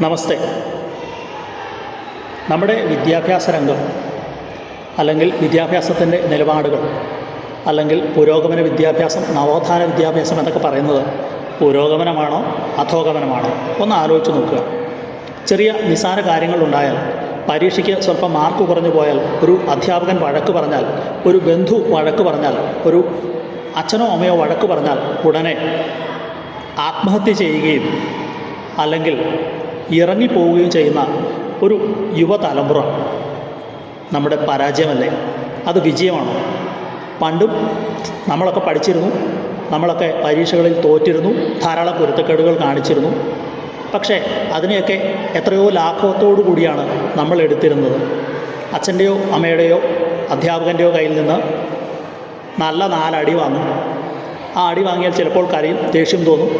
നമസ്തേ. നമ്മുടെ വിദ്യാഭ്യാസ രംഗം അല്ലെങ്കിൽ വിദ്യാഭ്യാസത്തിന്റെ നിലപാടുകൾ അല്ലെങ്കിൽ പുരോഗമന വിദ്യാഭ്യാസം നവോത്ഥാന വിദ്യാഭ്യാസം എന്നൊക്കെ പറയുന്നത് പുരോഗമനമാണോ അധോഗമനമാണോ? ഒന്ന് ആലോചിച്ച് നോക്കുക. ചെറിയ നിസാര കാര്യങ്ങളുണ്ടായാൽ പരീക്ഷയ്ക്ക് സ്വല്പം മാർക്ക് കുറഞ്ഞു പോയാൽ ഒരു അധ്യാപകൻ വഴക്ക് പറഞ്ഞാൽ ഒരു ബന്ധു വഴക്ക് പറഞ്ഞാൽ ഒരു അച്ഛനോ അമ്മയോ വഴക്ക് പറഞ്ഞാൽ ഉടനെ ആത്മഹത്യ ചെയ്യുകയും അല്ലെങ്കിൽ ഇറങ്ങിപ്പോവുകയും ചെയ്യുന്ന ഒരു യുവതലമുറ നമ്മുടെ പരാജയമല്ലേ? അത് വിജയമാണ്? പണ്ടും നമ്മളൊക്കെ പഠിച്ചിരുന്നു നമ്മളൊക്കെ പരീക്ഷകളിൽ തോറ്റിരുന്നു ധാരാളം പൊരുത്തക്കേടുകൾ കാണിച്ചിരുന്നു. പക്ഷേ അതിനെയൊക്കെ എത്രയോ ലാഘവത്തോടു കൂടിയാണ് നമ്മൾ എടുത്തിരുന്നത്. അച്ഛന്റെയോ അമ്മയുടെയോ അധ്യാപകന്റെയോ കയ്യിൽ നിന്ന് നല്ല നാലടി വാങ്ങും. ആ അടി വാങ്ങിയാൽ ചിലപ്പോൾ കരയും ദേഷ്യം തോന്നും.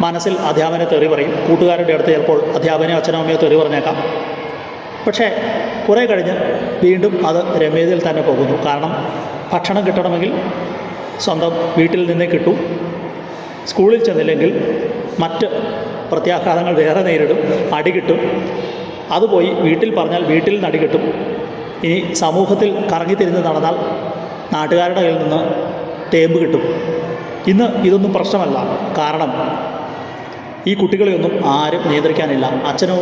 മനസ്സിൽ അധ്യാപനെ തെറി പറയും. കൂട്ടുകാരുടെ അടുത്ത് ചിലപ്പോൾ അധ്യാപനെ അച്ഛനോ അമ്മയോ തെറി പറഞ്ഞേക്കാം. പക്ഷേ കുറേ കഴിഞ്ഞ് വീണ്ടും അത് രമ്യതയിൽ തന്നെ പോകുന്നു. കാരണം ഭക്ഷണം കിട്ടണമെങ്കിൽ സ്വന്തം വീട്ടിൽ നിന്നേ കിട്ടൂ. സ്കൂളിൽ ചെന്നില്ലെങ്കിൽ മറ്റ് പ്രത്യാഘാതങ്ങൾ വേറെ നേരിടും. അടി കിട്ടും. അത് പോയി വീട്ടിൽ പറഞ്ഞാൽ വീട്ടിൽ നിന്ന് അടി കിട്ടും. ഇനി സമൂഹത്തിൽ കറങ്ങിത്തിരിഞ്ഞ് നടന്നാൽ നാട്ടുകാരുടെ കയ്യിൽ നിന്ന് തേമ്പ് കിട്ടും. ഇന്ന് ഇതൊന്നും പ്രശ്നമല്ല. കാരണം ഈ കുട്ടികളെയൊന്നും ആരും നിയന്ത്രിക്കാനില്ല. അച്ഛനും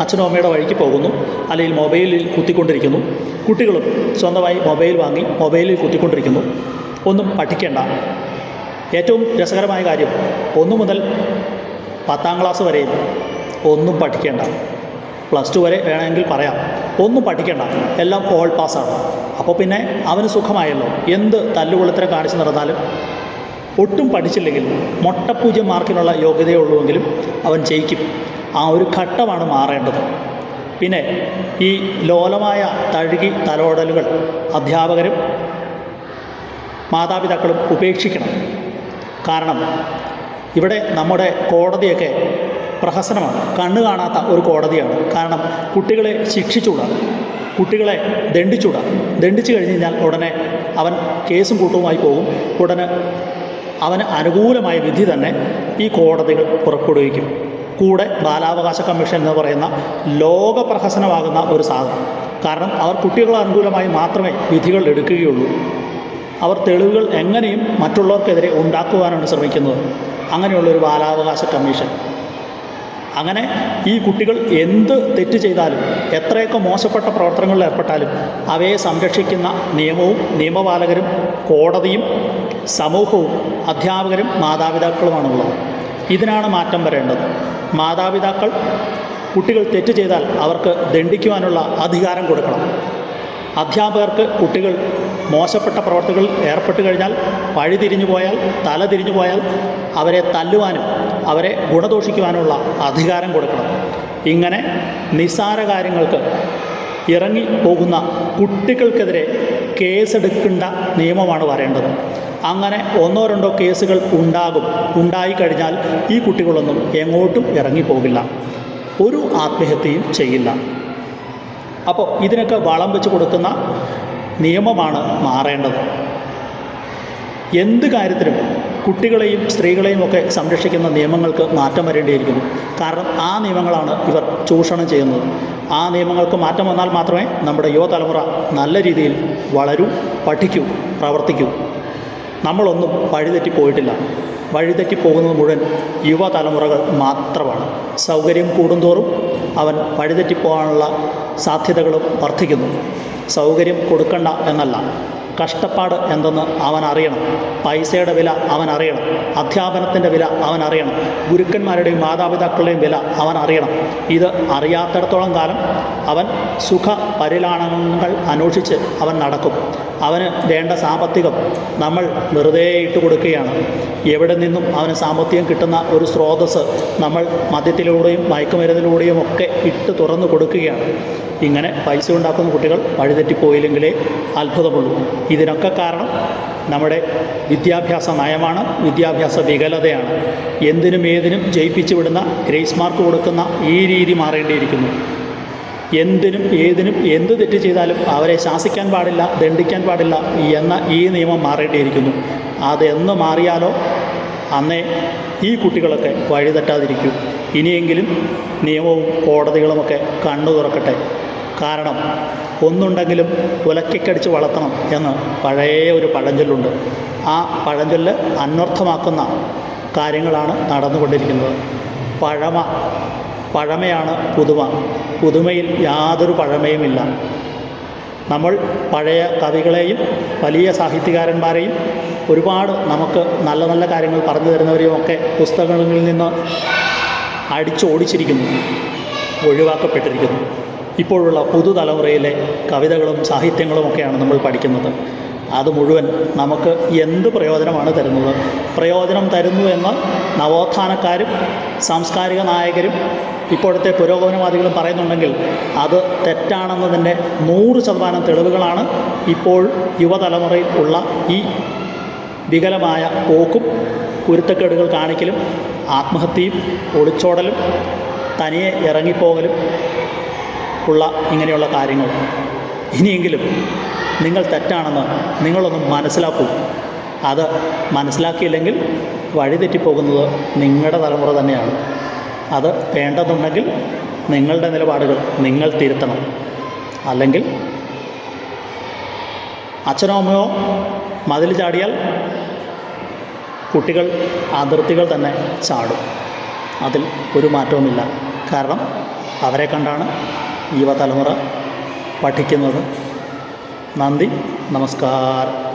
അച്ഛനോ അമ്മയുടെ വഴിക്ക് പോകുന്നു. അല്ലെങ്കിൽ മൊബൈലിൽ കുത്തിക്കൊണ്ടിരിക്കുന്നു. കുട്ടികളും സ്വന്തമായി മൊബൈൽ വാങ്ങി മൊബൈലിൽ കുത്തിക്കൊണ്ടിരിക്കുന്നു. ഒന്നും പഠിക്കേണ്ട. ഏറ്റവും രസകരമായ കാര്യം ഒന്നു മുതൽ പത്താം ക്ലാസ് വരെയും ഒന്നും പഠിക്കേണ്ട. പ്ലസ് ടു വരെ വേണമെങ്കിൽ പറയാം. ഒന്നും പഠിക്കേണ്ട. എല്ലാം ഓൾ പാസ്സാണ് അപ്പോൾ പിന്നെ അവന് സുഖമായല്ലോ. എന്ത് തല്ലുകൊളുത്തരം കാണിച്ചു നടന്നാലും ഒട്ടും പഠിച്ചില്ലെങ്കിൽ മൊട്ടപ്പൂജ്യം മാർക്കിനുള്ള യോഗ്യതയേ ഉള്ളുവെങ്കിലും അവൻ ജയിക്കും. ആ ഒരു ഘട്ടമാണ് മാറേണ്ടത്. പിന്നെ ഈ ലോലമായ തഴുകി തലോടലുകൾ അധ്യാപകരും മാതാപിതാക്കളും ഉപേക്ഷിക്കണം. കാരണം ഇവിടെ നമ്മുടെ കോടതിയൊക്കെ പ്രഹസനമാണ്. കണ്ണു കാണാത്ത ഒരു കോടതിയാണ്. കാരണം കുട്ടികളെ ശിക്ഷിച്ചുകൂടാ. കുട്ടികളെ ദണ്ഡിച്ചുകൂടാ. ദണ്ഡിച്ചു കഴിഞ്ഞ് കഴിഞ്ഞാൽ ഉടനെ അവൻ കേസും കൂട്ടവുമായി പോകും. ഉടനെ അവന് അനുകൂലമായ വിധി തന്നെ ഈ കോടതികൾ പുറപ്പെടുവിക്കും. കൂടെ ബാലാവകാശ കമ്മീഷൻ എന്ന് പറയുന്ന ലോക പ്രഹസനമാകുന്ന ഒരു സാധനം. കാരണം അവർ കുട്ടികളെ അനുകൂലമായി മാത്രമേ വിധികൾ എടുക്കുകയുള്ളൂ. അവർ തെളിവുകൾ എങ്ങനെയും മറ്റുള്ളവർക്കെതിരെ ഉണ്ടാക്കുവാനാണ് ശ്രമിക്കുന്നത്. അങ്ങനെയുള്ളൊരു ബാലാവകാശ കമ്മീഷൻ. അങ്ങനെ ഈ കുട്ടികൾ എന്ത് തെറ്റ് ചെയ്താലും എത്രയൊക്കെ മോശപ്പെട്ട പ്രവർത്തനങ്ങളിൽ ഏർപ്പെട്ടാലും അവയെ സംരക്ഷിക്കുന്ന നിയമവും നിയമപാലകരും കോടതിയും സമൂഹവും അധ്യാപകരും മാതാപിതാക്കളുമാണുള്ളത്. ഇതിനാണ് മാറ്റം വരേണ്ടത്. മാതാപിതാക്കൾ കുട്ടികൾ തെറ്റ് ചെയ്താൽ അവർക്ക് ദണ്ഡിക്കുവാനുള്ള അധികാരം കൊടുക്കണം. അധ്യാപകർക്ക് കുട്ടികൾ മോശപ്പെട്ട പ്രവർത്തികളിൽ ഏർപ്പെട്ട് കഴിഞ്ഞാൽ വഴി തിരിഞ്ഞു പോയാൽ തല തിരിഞ്ഞു പോയാൽ അവരെ തല്ലുവാനും അവരെ ഗുണദോഷിക്കുവാനുമുള്ള അധികാരം കൊടുക്കണം. ഇങ്ങനെ നിസ്സാര കാര്യങ്ങൾക്ക് ഇറങ്ങി പോകുന്ന കുട്ടികൾക്കെതിരെ കേസെടുക്കേണ്ട നിയമമാണ് വരേണ്ടത് അങ്ങനെ ഒന്നോ രണ്ടോ കേസുകൾ ഉണ്ടാകും. ഉണ്ടായിക്കഴിഞ്ഞാൽ ഈ കുട്ടികളൊന്നും എങ്ങോട്ടും ഇറങ്ങിപ്പോകില്ല. ഒരു ആത്മഹത്യയും ചെയ്യില്ല. അപ്പോൾ ഇതിനൊക്കെ വളം വെച്ച് കൊടുക്കുന്ന നിയമമാണ് മാറേണ്ടത്. എന്ത് കാര്യത്തിലും കുട്ടികളെയും സ്ത്രീകളെയും ഒക്കെ സംരക്ഷിക്കുന്ന നിയമങ്ങൾക്ക് മാറ്റം വരേണ്ടിയിരിക്കുന്നു. കാരണം ആ നിയമങ്ങളാണ് ഇവർ ചൂഷണം ചെയ്യുന്നത്. ആ നിയമങ്ങൾക്ക് മാറ്റം വന്നാൽ മാത്രമേ നമ്മുടെ യുവതലമുറ നല്ല രീതിയിൽ വളരൂ പഠിക്കൂ പ്രവർത്തിക്കൂ. നമ്മളൊന്നും വഴിതെറ്റിപ്പോയിട്ടില്ല വഴിതെറ്റിപ്പോകുന്നത് മുഴുവൻ യുവതലമുറകൾ മാത്രമാണ്. സൗകര്യം കൂടുന്തോറും അവൻ വഴിതെറ്റിപ്പോകാനുള്ള സാധ്യതകളും വർദ്ധിക്കുന്നു. സൗകര്യം കൊടുക്കണ്ട എന്നല്ല. കഷ്ടപ്പാട് എന്തെന്ന് അവൻ അറിയണം പൈസയുടെ വില അവൻ അറിയണം അധ്യാപനത്തിന്റെ വില അവൻ അറിയണം ഗുരുക്കന്മാരുടെയും മാതാപിതാക്കളുടെയും വില അവൻ അറിയണം ഇത് അറിയാത്തിടത്തോളം കാലം അവൻ സുഖ പരിലാളനങ്ങൾ അന്വേഷിച്ച് അവൻ നടക്കും. അവന് വേണ്ട സാമ്പത്തികം നമ്മൾ വെറുതെ ഇട്ട് കൊടുക്കുകയാണ് എവിടെ നിന്നും അവന് സാമ്പത്തികം കിട്ടുന്ന ഒരു സ്രോതസ്സ് നമ്മൾ മദ്യത്തിലൂടെയും മയക്കുമരുന്നിലൂടെയും ഒക്കെ ഇട്ട് തുറന്നു കൊടുക്കുകയാണ്. ഇങ്ങനെ പൈസ ഉണ്ടാക്കുന്ന കുട്ടികൾ വഴിതെറ്റിപ്പോയില്ലെങ്കിലേ അത്ഭുതമുള്ളൂ. ഇതിനൊക്കെ കാരണം നമ്മുടെ വിദ്യാഭ്യാസ നയമാണ് വിദ്യാഭ്യാസ വികലതയാണ്. എന്തിനും ഏതിനും ജയിപ്പിച്ചു വിടുന്ന ഗ്രേസ് മാർക്ക് കൊടുക്കുന്ന ഈ രീതി മാറേണ്ടിയിരിക്കുന്നു. എന്തിനും ഏതിനും എന്ത് തെറ്റ് ചെയ്താലും അവരെ ശാസിക്കാൻ പാടില്ല ദണ്ഡിക്കാൻ പാടില്ല എന്ന ഈ നിയമം മാറേണ്ടിയിരിക്കുന്നു. അതെന്ന് മാറിയാലോ അന്നേ ഈ കുട്ടികളൊക്കെ വഴിതെറ്റാതിരിക്കൂ. ഇനിയെങ്കിലും നിയമവും കോടതികളുമൊക്കെ കണ്ണു തുറക്കട്ടെ. കാരണം ഒന്നുണ്ടെങ്കിലും ഉലക്കിക്കടിച്ച് വളർത്തണം എന്ന് പഴയ ഒരു പഴഞ്ചൊല്ലുണ്ട്. ആ പഴഞ്ചൊല്ല് അന്വർത്ഥമാക്കുന്ന കാര്യങ്ങളാണ് നടന്നുകൊണ്ടിരിക്കുന്നത്. പഴമ പഴമയാണ് പുതുമ. പുതുമയിൽ യാതൊരു പഴമയുമില്ല. നമ്മൾ പഴയ കവികളെയും വലിയ സാഹിത്യകാരന്മാരെയും ഒരുപാട് നമുക്ക് നല്ല നല്ല കാര്യങ്ങൾ പറഞ്ഞു തരുന്നവരെയും ഒക്കെ പുസ്തകങ്ങളിൽ നിന്ന് അടിച്ചോടിച്ചിരിക്കുന്നു ഒഴിവാക്കപ്പെട്ടിരിക്കുന്നു. ഇപ്പോഴുള്ള പുതുതലമുറയിലെ കവിതകളും സാഹിത്യങ്ങളും ഒക്കെയാണ് നമ്മൾ പഠിക്കുന്നത്. അത് മുഴുവൻ നമുക്ക് എന്ത് പ്രയോജനമാണ് തരുന്നത്? പ്രയോജനം തരുന്നു എന്ന് നവോത്ഥാനക്കാരും സാംസ്കാരിക നായകരും ഇപ്പോഴത്തെ പുരോഗമനവാദികളും പറയുന്നുണ്ടെങ്കിൽ അത് തെറ്റാണെന്നതിന്റെ നൂറ് ശതമാനം തെളിവുകളാണ് ഇപ്പോൾ യുവതലമുറയിൽ ഉള്ള ഈ വികലമായ പോക്കും കുരുത്തക്കേടുകൾ കാണിക്കലും ആത്മഹത്യയും ഒളിച്ചോടലും തനിയെ ഇറങ്ങിപ്പോകലും ഉള്ള ഇങ്ങനെയുള്ള കാര്യങ്ങൾ. ഇനിയെങ്കിലും നിങ്ങൾ തെറ്റാണെന്ന് നിങ്ങളൊന്ന് മനസ്സിലാക്കൂ. അത് മനസ്സിലാക്കിയില്ലെങ്കിൽ വഴിതെറ്റിപ്പോകുന്നത് നിങ്ങളുടെ തലമുറ തന്നെയാണ്. അത് വേണ്ടതുണ്ടെങ്കിൽ നിങ്ങളുടെ നിലപാടുകൾ നിങ്ങൾ തിരുത്തണം. അല്ലെങ്കിൽ അച്ഛനോ അമ്മയോ മതിൽ ചാടിയാൽ കുട്ടികൾ അതിർത്തികൾ തന്നെ ചാടും. അതിൽ ഒരു മാറ്റവുമില്ല. കാരണം അവരെ കണ്ടാണ് യുവതലമുറ പഠിക്കുന്നത്. നന്ദി നമസ്കാരം.